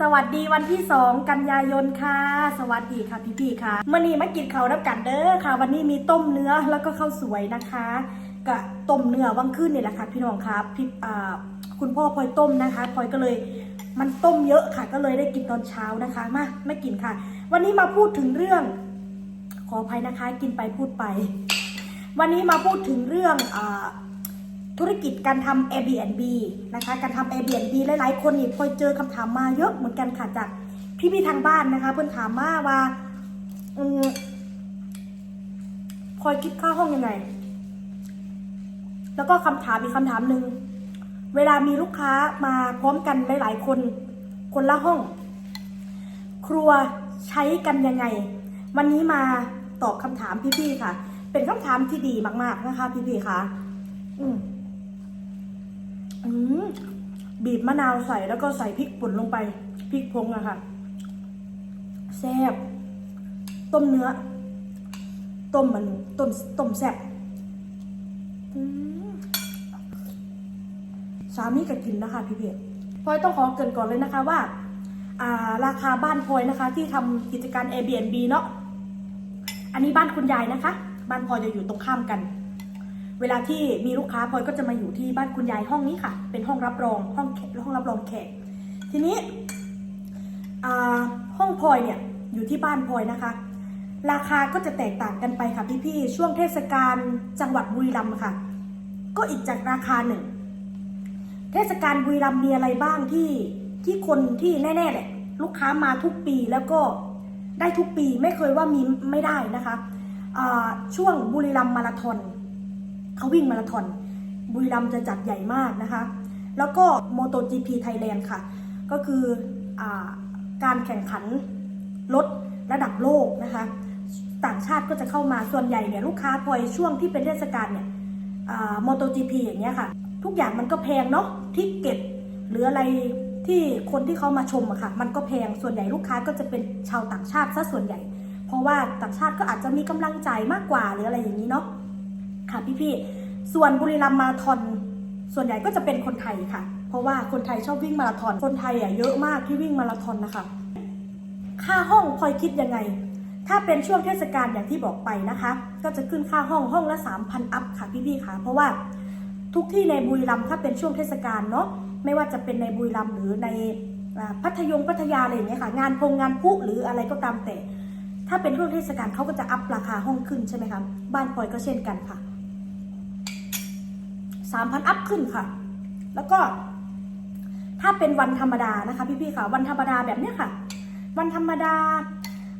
สวัสดีวันที่ 2 กันยายนค่ะ สวัสดีค่ะพี่พี่ๆค่ะมื่อนี้มากินข้าวรับกันเด้อค่ะ วันนี้มีต้มเนื้อแล้วก็ข้าวสวยนะคะกับต้มเนื้อวังขึ้นนี่แหละค่ะพี่น้องครับพี่อ่าคุณพ่อพลอยต้มนะคะพลอยก็เลยมันต้มเยอะค่ะ ก็เลยได้กินตอนเช้านะคะมาไม่กินค่ะ วันนี้มาพูดถึงเรื่อง ขออภัยนะคะ กินไปพูดไป วันนี้มาพูดถึงเรื่องอา ธุรกิจการทำ Airbnb นะคะ การทำ Airbnb หลาย ๆ คนนี่พอยเจอคำถามมาเยอะเหมือนกันค่ะจากพี่ๆทางบ้านนะคะ เพื่อนถามมาว่าอืมพอยคิดค่าห้องยังไง แล้วก็คำถามอีกคำถามหนึ่งเวลามีลูกค้ามาพร้อมกันหลายๆคน คนละห้อง ครัวใช้กันยังไง วันนี้มาตอบคำถามพี่ๆค่ะ เป็นคำถามที่ดีมาก ๆ นะคะ พี่ๆค่ะ อือืม บีบมะนาวใส่แล้วก็ใส่พริกป่นลงไปพริกพงอะค่ะแซ่บต้มเนื้อ ต้มมันต้มต้มแซ่บสามีก็กินนะคะพี่เพพลอยต้องขอเกินก่อนเลยนะคะว่าาราคาบ้านพลอยนะคะ ที่ทำกิจการ Airbnb เนาะอันนี้บ้านคุณยายนะคะ บ้านพลอยจะอยู่ตรงข้ามกัน เวลาที่มีลูกค้าพลอยก็จะมาอยู่ที่บ้านคุณยายห้องนี้ค่ะ เป็นห้องรับรองห้องแขกห้องรับรองแขก ทีนี้ห้องพลอยเนี่ยอยู่ที่บ้านพลอยนะคะ ราคาก็จะแตกต่างกันไปค่ะพี่ๆช่วงเทศกาลจังหวัดบุรีรัมย์ค่ะ ก็อีกจากราคาหนึ่ง เทศกาลบุรีรัมย์มีอะไรบ้างที่ที่คนที่แน่ๆแหละลูกค้ามาทุกปีแล้วก็ได้ทุกปีไม่เคยว่ามีไม่ได้นะคะช่วงบุรีรัมย์มาราธอน เขาวิ่งมาราธอนบุรีรัมย์จะจัดใหญ่มากนะคะ แล้วก็ MotoGP Thailand ค่ะ ก็คืออการแข่งขันรถระดับโลกนะคะ ต่างชาติก็จะเข้ามาส่วนใหญ่เนี่ยลูกค้าพอยช่วงที่เป็นเทศกาลเนี่ยมอเตอร์จีพีอย่างเงี้ยค่ะ ทุกอย่างมันก็แพงเนาะทิกเก็ตหรืออะไรที่คนที่เขามาชมอะค่ะ มันก็แพงส่วนใหญ่ลูกค้าก็จะเป็นชาวต่างชาติซะส่วนใหญ่ เพราะว่าต่างชาติก็อาจจะมีกำลังใจมากกว่าหรืออะไรอย่างนี้เนาะ ค่ะพี่ๆส่วนบุรีรัมย์มาราธอนส่วนใหญ่ก็จะเป็นคนไทยค่ะ เพราะว่าคนไทยชอบวิ่งมาราธอน คนไทยอะเยอะมากที่วิ่งมาราธอนนะคะ ค่าห้องพลอยคิดยังไง ถ้าเป็นช่วงเทศกาลอย่างที่บอกไปนะคะ ก็จะขึ้นค่าห้องห้องละ3,000อัพค่ะพี่ๆค่ะ เพราะว่าทุกที่ในบุรีรัมย์ถ้าเป็นช่วงเทศกาลเนาะ ไม่ว่าจะเป็นในบุรีรัมย์หรือในพัทยงพัทยาอะไรอย่างเงี้ยค่ะ งานพงงานพุหรืออะไรก็ตามแต่ ถ้าเป็นช่วงเทศกาลเขาก็จะอัพราคาห้องขึ้นใช่ไหมคะ บ้านพลอยก็เช่นกันค่ะ 3,000 อัพขึ้นค่ะ แล้วก็ ถ้าเป็นวันธรรมดานะคะพี่ๆค่ะ วันธรรมดาแบบเนี้ยค่ะ วันธรรมดา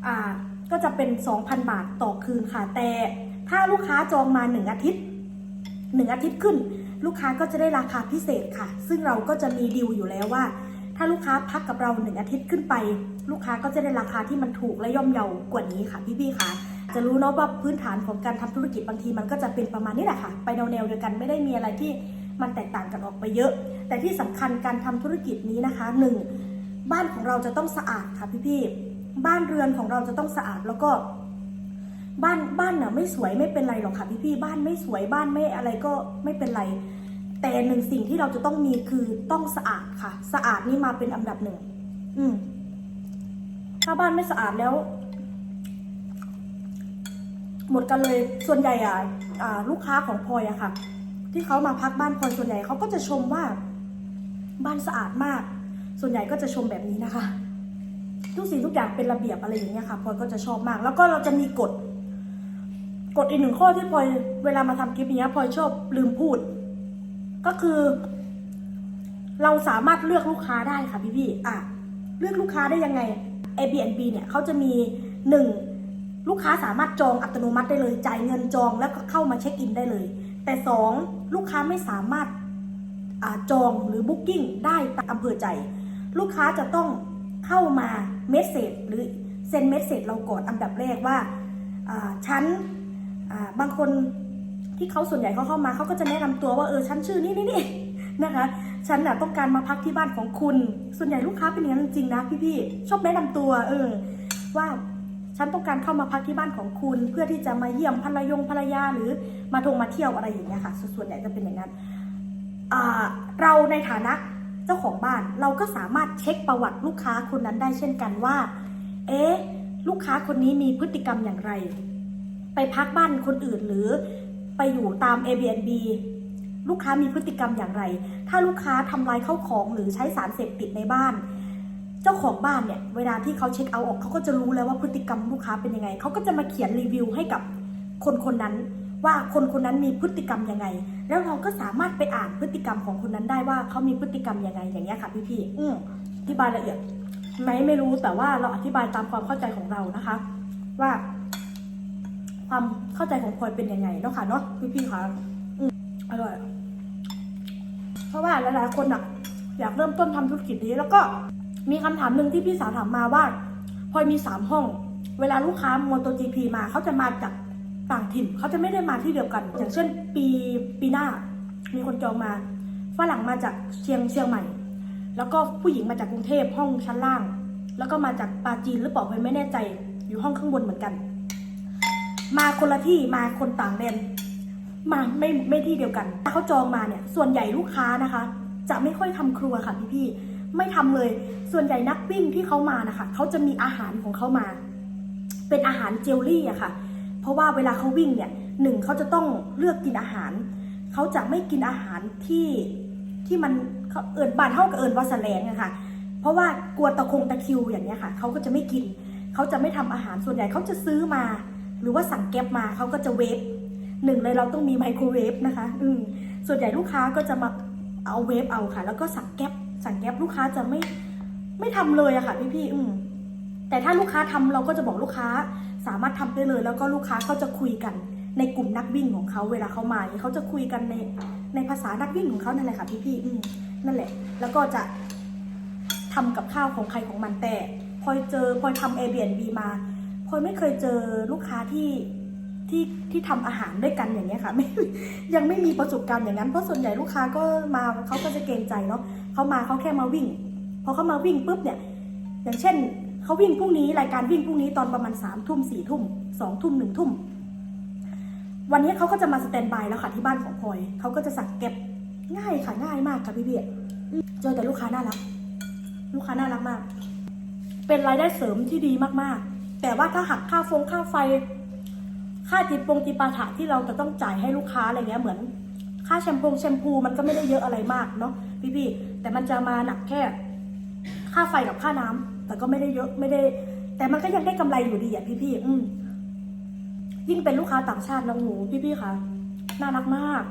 อ่าก็จะเป็น 2,000 บาทต่อคืนค่ะ แต่ถ้าลูกค้าจองมา 1 อาทิตย์ 1 อาทิตย์ขึ้น ลูกค้าก็จะได้ราคาพิเศษค่ะ ซึ่งเราก็จะมีดีลอยู่แล้วว่า ถ้าลูกค้าพักกับเรา 1 อาทิตย์ขึ้นไป ลูกค้าก็จะได้ราคาที่มันถูกและย่อมเยาวกว่านี้ค่ะพี่ๆค่ะ จะรู้เนาะว่าพื้นฐานของการทำธุรกิจบางทีมันก็จะเป็นประมาณนี้แหละค่ะ ไปแนวเดียวกันไม่ได้มีอะไรที่มันแตกต่างกันออกไปเยอะ แต่ที่สำคัญการทำธุรกิจนี้นะคะหนึ่งบ้านของเราจะต้องสะอาดค่ะพี่ๆบ้านเรือนของเราจะต้องสะอาดแล้วก็บ้านบ้านน่ะไม่สวยไม่เป็นไรหรอกค่ะพี่พี่ๆบ้านไม่สวยบ้านไม่อะไรก็ไม่เป็นไร แต่หนึ่งสิ่งที่เราจะต้องมีคือต้องสะอาดค่ะ สะอาดนี่มาเป็นอันดับหนึ่งอืมถ้าบ้านไม่สะอาดแล้ว หมดกันเลยส่วนใหญ่อะอ่าลูกค้าของพลอยอะค่ะ ที่เขามาพักบ้านพลอยส่วนใหญ่เขาก็จะชมว่าบ้านสะอาดมาก ส่วนใหญ่ก็จะชมแบบนี้นะคะ ทุกสิ่งทุกอย่างเป็นระเบียบอะไรอย่างเงี้ยค่ะพลอยก็จะชอบมาก แล้วก็เราจะมีกฎกฎอีกหนึ่งข้อที่พลอยเวลามาทำคลิปนี้พลอยชอบลืมพูด ก็คือ เราสามารถเลือกลูกค้าได้ค่ะพี่พี่อะเลือกลูกค้าได้ยังไง Airbnb เนี่ยเขาจะมีหนึ่ง ลูกค้าสามารถจองอัตโนมัติได้เลย จ่ายเงินจองแล้วก็เข้ามาเช็คอินได้เลย แต่สองลูกค้าไม่สามารถอาจองหรือบุ๊กิ้งได้ตามอำเภอใจ ลูกค้าจะต้องเข้ามาเมสเซจหรือเซ็นเมสเซจเราก่อนอันดับแรกว่าอ่าฉันบางคนที่เขาส่วนใหญ่เขาเข้ามาเขาก็จะแนะนำตัวว่าเออฉันชื่อนี่นี่นี่นะคะฉันน่ะต้องการมาพักที่บ้านของคุณ ส่วนใหญ่ลูกค้าเป็นอย่างนั้นจริงนะพี่ๆชอบแนะนำตัวเออว่า ฉันต้องการเข้ามาพักที่บ้านของคุณ เพื่อที่จะมาเยี่ยมภรรยงภรรยาหรือมาทงมาเที่ยวอะไรอย่างเงี้ยค่ะ ส่วนใหญ่จะเป็นอย่างนั้นเราในฐานะเจ้าของบ้านเราก็สามารถเช็คประวัติลูกค้าคนนั้นได้เช่นกันว่า เอ๊ะลูกค้าคนนี้มีพฤติกรรมอย่างไร ไปพักบ้านคนอื่นหรือไปอยู่ตาม Airbnb ลูกค้ามีพฤติกรรมอย่างไร ถ้าลูกค้าทำลายเข้าของหรือใช้สารเสพติดในบ้าน เจ้าของบ้านเนี่ยเวลาที่เขาเช็คเอาท์ออกเขาก็จะรู้แล้วว่าพฤติกรรมลูกค้าเป็นยังไงเขาก็จะมาเขียนรีวิวให้กับคนคนนั้น ว่าคนคนนั้นมีพฤติกรรมยังไง แล้วเราก็สามารถไปอ่านพฤติกรรมของคนนั้นได้ว่าเขามีพฤติกรรมยังไงอย่างเงี้ยค่ะพี่ๆอืมอธิบายละเอียดไหมไม่รู้แต่ว่าเราอธิบายตามความเข้าใจของเรานะคะ ว่า ความเข้าใจของพลอยเป็นยังไงเนาะค่ะเนาะพี่ๆค่ะอืมอร่อยเพราะว่าหลายๆคนอะอยากเริ่มต้นทำธุรกิจนี้แล้วก็ มีคำถามหนึ่งที่พี่สาวถามมาว่าพลอยมีสามห้อง เวลาลูกค้ามอเตจีพีมาเขาจะมาจากต่างถิ่นเขาจะไม่ได้มาที่เดียวกัน อย่างเช่นปีปีหน้า มีคนจองมาฝรั่งมาจากเชียงเชียงใหม่ แล้วก็ผู้หญิงมาจากกรุงเทพห้องชั้นล่าง แล้วก็มาจากปาจีนหรือเปล่าพลอยไม่แน่ใจอยู่ห้องข้างบนเหมือนกัน มาคนละที่มาคนต่างแดนมาไม่ไม่ที่เดียวกันเขาจองมาเนี่ยส่วนใหญ่ลูกค้านะคะ จะไม่ค่อยทำครัวค่ะพี่พี่ ไม่ทำเลย ส่วนใหญ่นักวิ่งที่เขามานะคะเขาจะมีอาหารของเขามา เป็นอาหารเจลลี่อะค่ะ เพราะว่าเวลาเขาวิ่งเนี่ยหนึ่งเขาจะต้องเลือกกินอาหาร เขาจะไม่กินอาหารที่ที่มันเเอิญบานเท่ากับเอิญว่าแลงอะค่ะ เพราะว่ากลัวตะคงตะคิวอย่างเนี้ยค่ะเขาก็จะไม่กิน เขาจะไม่ทำอาหารส่วนใหญ่เขาจะซื้อมา หรือว่าสั่งแก๊บมาเขาก็จะเวฟหนึ่งเลยเราต้องมีไมโครเวฟนะคะ อืมส่วนใหญ่ลูกค้าก็จะมาเอาเวฟเอาค่ะ แล้วก็สั่งแก๊บ สั่งแก๊บลูกค้าจะไม่ไม่ทำเลยอะค่ะพี่ๆอืมแต่ถ้าลูกค้าทำเราก็จะบอกลูกค้าสามารถทำได้เลย แล้วก็ลูกค้าเขาจะคุยกันในกลุ่มนักวิ่งของเขาเวลาเขามาเขาจะคุยกันในในภาษานักวิ่งของเขานั่นแหละค่ะพี่ๆอืมนั่นแหละ แล้วก็จะทำกับข้าวของใครของมันแต่พอยเจอพอยทำ Airbnb มาพอยไม่เคยเจอลูกค้าที่ที่ที่ทำอาหารด้วยกันอย่างเงี้ยค่ะไม่ยังไม่มีประสบการณ์อย่างนั้นเพราะส่วนใหญ่ลูกค้าก็มาเขาก็จะเกรงใจเนาะ เขามาเขาแค่มาวิ่ง พอเขามาวิ่งปุ๊บเนี่ย อย่างเช่นเขาวิ่งพรุ่งนี้รายการวิ่งพรุ่งนี้ตอนประมาณสามทุ่มสี่ทุ่มสองทุ่มหนึ่งทุ่มวันนี้เขาก็จะมาสแตนบายแล้วค่ะที่บ้านของพลอยเขาก็จะสั่งเก็บง่ายค่ะง่ายมากค่ะพี่เบียร์เจอแต่ลูกค้าน่ารัก ลูกค้าน่ารักมาก เป็นรายได้เสริมที่ดีมากๆ แต่ว่าถ้าหักค่าฟงค่าไฟ ค่าจิปงจิปาถะที่เราจะต้องจ่ายให้ลูกค้าอะไรเงี้ยเหมือน ค่าแชมพูแชมพูมันก็ไม่ได้เยอะอะไรมากเนาะพี่ๆ แต่มันจะมาหนักแค่ค่าไฟกับค่าน้ำแต่ก็ไม่ได้เยอะไม่ได้ แต่มันก็ยังได้กำไรอยู่ดีอะพี่ๆอืมยิ่งเป็นลูกค้าต่างชาตินะหมูพี่ๆค่ะน่ารักมาก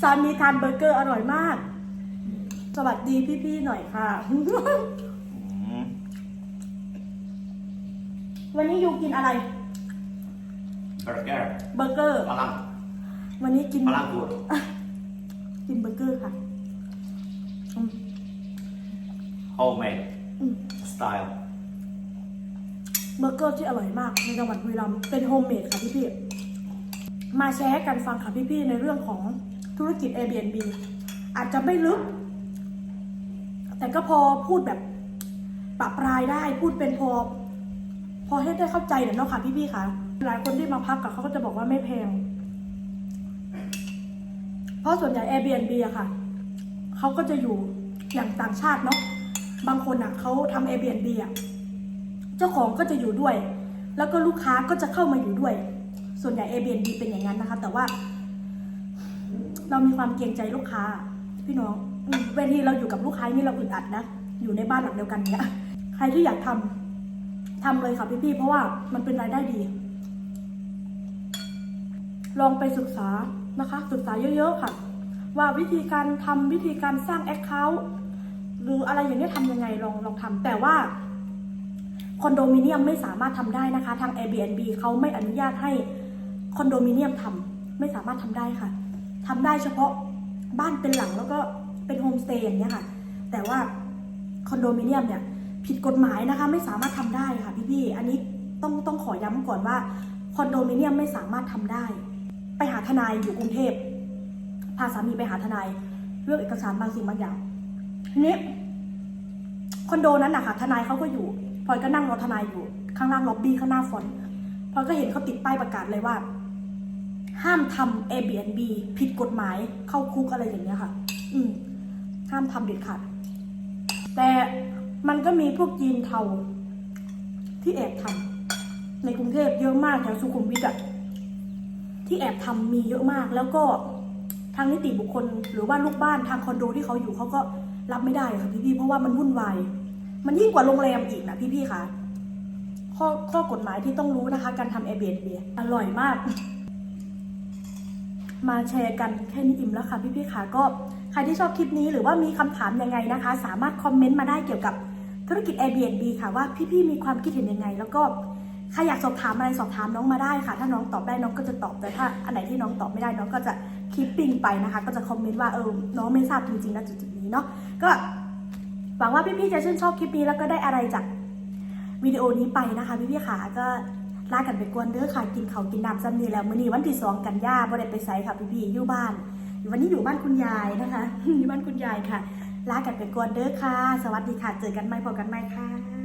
ซานมีทานเบอร์เกอร์อร่อยมาก สวัสดีพี่ๆหน่อยค่ะอืมวันนี้ยูกินอะไร เบอร์เกอร์ เบอร์เกอร์ฝรั่งวันนี้กินฝรั่งพูดกินเบอร์เกอร์ค่ะอืม homemade style เบอร์เกอร์ที่อร่อยมากในจังหวัดบุรีรัมย์เป็นโฮมเมดค่ะพี่พี่ๆมาแชร์ให้กันฟังค่ะพี่พี่ๆในเรื่องของธุรกิจ Airbnb อาจจะไม่ลึก แต่ก็พอพูดแบบปรับรายได้พูดเป็นพอ พอให้ได้เข้าใจเดี๋ยเนาะค่ะพี่พี่ๆค่ะ หลายคนที่มาพักกับเขาก็จะบอกว่าไม่แพง เพราะส่วนใหญ่ Airbnb อะค่ะ เขาก็จะอยู่อย่างต่างชาติเนาะบางคนอะเขาทำ Airbnb อะเจ้าของก็จะอยู่ด้วย แล้วก็ลูกค้าก็จะเข้ามาอยู่ด้วย ส่วนใหญ่ Airbnb เป็นอย่างนั้นนะคะ แต่ว่า เรามีความเกรงใจลูกค้า พี่น้องเวทีเราอยู่กับลูกค้านี่เราอึดอัดนะอยู่ในบ้านหลังเดียวกันเนี่ยใครที่อยากทำทำเลยค่ะพี่ๆเพราะว่ามันเป็นรายได้ดี ลองไปศึกษานะคะ ศึกษาเยอะๆค่ะ ว่าวิธีการทำวิธีการสร้างแอคเคาท์หรืออะไรอย่างนี้ทำยังไงลองลองทำแต่ว่าคอนโดมิเนียมไม่สามารถทำได้นะคะ ทาง Airbnb เขาไม่อนุญาตให้คอนโดมิเนียมทำไม่สามารถทำได้ค่ะทำได้เฉพาะบ้านเป็นหลังแล้วก็เป็นโฮมสเตย์อย่างเงี้ยค่ะ แต่ว่าคอนโดมิเนียมเนี่ยผิดกฎหมายนะคะ ไม่สามารถทำได้ค่ะพี่ๆอันนี้ต้องต้องขอย้ำก่อนว่าคอนโดมิเนียมไม่สามารถทำได้ ไปหาทนายอยู่กรุงเทพ พาสามีไปหาทนายเรื่องเอกสารบางสิ่งบางอย่างทีนี้คอนโดนั้นนะคะทนายเขาก็อยู่พลอยก็นั่งรอทนายอยู่ ข้างล่างล็อบบี้ข้างหน้าฟอนพลอยก็เห็นเขาติดป้ายประกาศเลยว่า ห้ามทำ Airbnb ผิดกฎหมายเข้าคุกอะไรอย่างเงี้ยค่ะ อืม ห้ามทำเด็ดขาดแต่มันก็มีพวกยีนเทาที่แอบทำในกรุงเทพเยอะมากแถวสุขุมวิทอะที่แอบทำมีเยอะมากแล้วก็ ทางนิติบุคคล หรือว่าลูกบ้านทางคอนโดที่เขาอยู่เขาก็รับไม่ได้ค่ะพี่ๆเพราะว่ามันวุ่นวายมันยิ่งกว่าโรงแรมอีกนะพี่ๆค่ะข้อข้อกฎหมายที่ต้องรู้นะคะ การทำ Airbnb อร่อยมาก มาแชร์กันแค่นี้อิ่มแล้วค่ะพี่ๆค่ะก็ใครที่ชอบคลิปนี้หรือว่ามีคำถามยังไงนะคะ สามารถคอมเมนต์มาได้เกี่ยวกับธุรกิจ Airbnb ค่ะว่าพี่ๆมีความคิดเห็นยังไง แล้วก็ใครอยากสอบถามอะไรสอบถามน้องมาได้ค่ะ ถ้าน้องตอบได้น้องก็จะตอบแต่ถ้าอันไหนที่น้องตอบไม่ได้น้องก็จะ คลิปปิ้งไปนะคะ ก็จะคอมเมนต์ว่าเออน้องไม่ทราบจริงๆนะจุดๆนี้เนาะก็หวังว่าพี่ๆจะชื่นชอบคลิปนี้แล้วก็ได้อะไรจากวิดีโอนี้ไปนะคะพี่ๆค่ะก็ลากันไปกวนเด้อค่ะกินเขากินน้ำซ้ำนี่แล้วมื้อนี้วันที่สองกันยาบ่ได้ไปไสค่ะพี่พี่ๆอยู่บ้าน วันนี้อยู่บ้านคุณยายนะคะอยู่บ้านคุณยายค่ะลากันไปกวนเด้อค่ะ สวัสดีค่ะ เจอกันใหม่พบกันใหม่ค่ะ